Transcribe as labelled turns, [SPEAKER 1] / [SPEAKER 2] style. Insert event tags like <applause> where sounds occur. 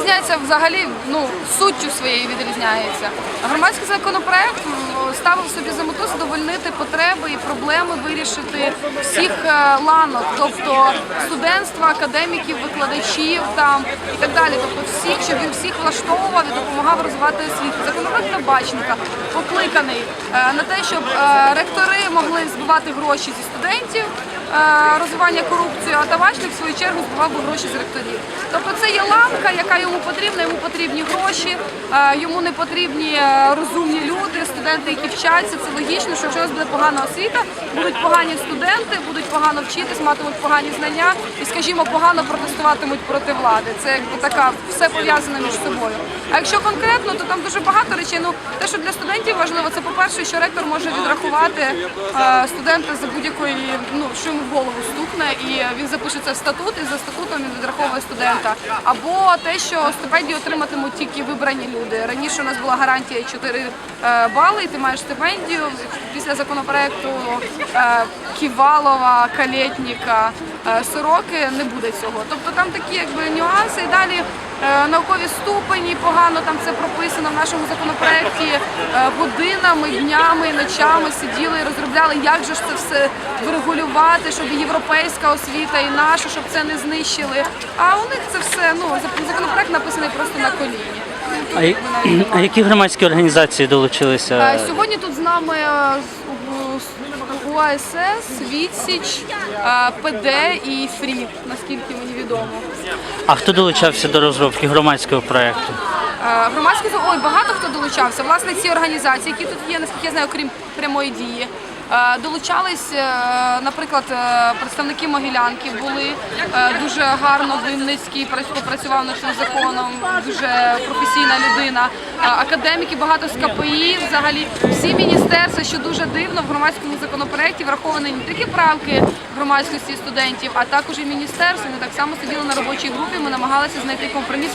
[SPEAKER 1] відрізняється взагалі ну, суттю своєю відрізняється. Громадський законопроект ставив собі за мету задовольнити потреби і проблеми вирішити всіх е, ланок, тобто студентства, академіків, викладачів там і так далі. Тобто всіх, щоб він всіх влаштовував і допомагав розвивати освіту. Законопроект Табачника покликаний е, на те, щоб е, ректори могли збивати гроші зі студентів. Е, Розвивання корупції, а табачник в свою чергу збивав би гроші з ректорів. Тобто це є ланка, яка йому потрібна, йому потрібні гроші, е, йому не потрібні е, розумні люди, студенти, які вчаться. Це логічно, що якщо буде погана освіта, будуть погані студенти, будуть погано вчитись, матимуть погані знання і, скажімо, погано протестуватимуть проти влади. Це якби така все пов'язане між собою. Якщо конкретно, то там дуже багато речей. Ну те, що для студентів важливо, це по-перше, що ректор може відрахувати е, студента за будь-якої, ну що йому в голову стукне, і він запише це в статут, і за статутом він відраховує студента. Або те, що стипендію отриматимуть тільки вибрані люди. Раніше у нас була гарантія 4 е, бали, і ти маєш стипендію. Після законопроекту е, Ківалова, Калєтніка, Сороки не буде цього. Тобто там такі якби нюанси і далі. Е, Наукові ступені погано там це прописано в нашому законопроекті. Е, Годинами, днями, ночами сиділи і розробляли, як же ж це все врегулювати, щоб і європейська освіта і наша, щоб це не знищили. А у них це все ну законопроект написаний просто на коліні. Тут
[SPEAKER 2] А,
[SPEAKER 1] навіть <clears throat>
[SPEAKER 2] а які громадські організації долучилися?
[SPEAKER 1] Е, Сьогодні тут з нами е, УАСС, Відсіч, ПД і ФРІ, наскільки мені відомо.
[SPEAKER 2] А хто долучався до розробки громадського проєкту?
[SPEAKER 1] Громадського ой, багато хто долучався. Власне, ці організації, які тут є, наскільки я знаю, окрім прямої дії. Е, Долучались, е, наприклад, е, представники Могилянки були дуже гарно Винницький пра- попрацював над цим законом, дуже професійна людина. Академіки багато з КПІ, взагалі всі міністерства, що дуже дивно в громадському законопроекті враховані не тільки правки громадськості студентів, а також і міністерства. Ми так само сиділи на робочій групі. Ми намагалися знайти компроміс.